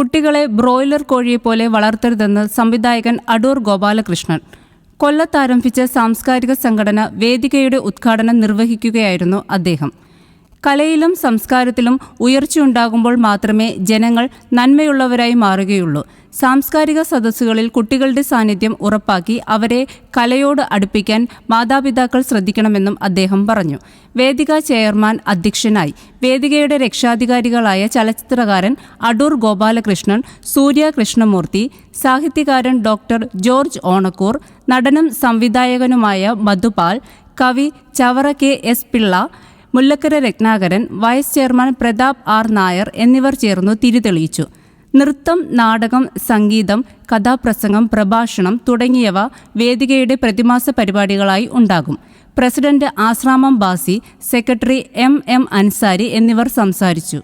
കുട്ടികളെ ബ്രോയിലർ കോഴിയെപ്പോലെ വളർത്തരുതെന്ന് സംവിധായകൻ അടൂർ ഗോപാലകൃഷ്ണൻ. കൊല്ലത്താരംഭിച്ച സാംസ്കാരിക സംഘടന വേദികയുടെ ഉദ്ഘാടനം നിർവഹിക്കുകയായിരുന്നു അദ്ദേഹം. കലയിലും സംസ്കാരത്തിലും ഉയർച്ചയുണ്ടാകുമ്പോൾ മാത്രമേ ജനങ്ങൾ നന്മയുള്ളവരായി മാറുകയുള്ളൂ. സാംസ്കാരിക സദസ്സുകളിൽ കുട്ടികളുടെ സാന്നിധ്യം ഉറപ്പാക്കി അവരെ കലയോട് അടുപ്പിക്കാൻ മാതാപിതാക്കൾ ശ്രദ്ധിക്കണമെന്നും അദ്ദേഹം പറഞ്ഞു. വേദിക ചെയർമാൻ അധ്യക്ഷനായി വേദികയുടെ രക്ഷാധികാരികളായ ചലച്ചിത്രകാരൻ അടൂർ ഗോപാലകൃഷ്ണൻ സൂര്യ കൃഷ്ണമൂർത്തി സാഹിത്യകാരൻ ഡോക്ടർ ജോർജ് ഓണക്കൂർ നടനും സംവിധായകനുമായ മധുപാൽ കവി Chavara K S Pillai Mullakkara Ratnakaran vice chairman Prathap R Nair എന്നിവർ ചേർന്ന് തിരിതെളിയിച്ചു. നൃത്തം നാടകം സംഗീതം കഥാപ്രസംഗം പ്രഭാഷണം തുടങ്ങിയവ വേദികയുടെ പ്രതിമാസ പരിപാടികളായി ഉണ്ടാകും. President Ashramam Basi secretary M M Ansari എന്നിവർ സംസാരിച്ചു.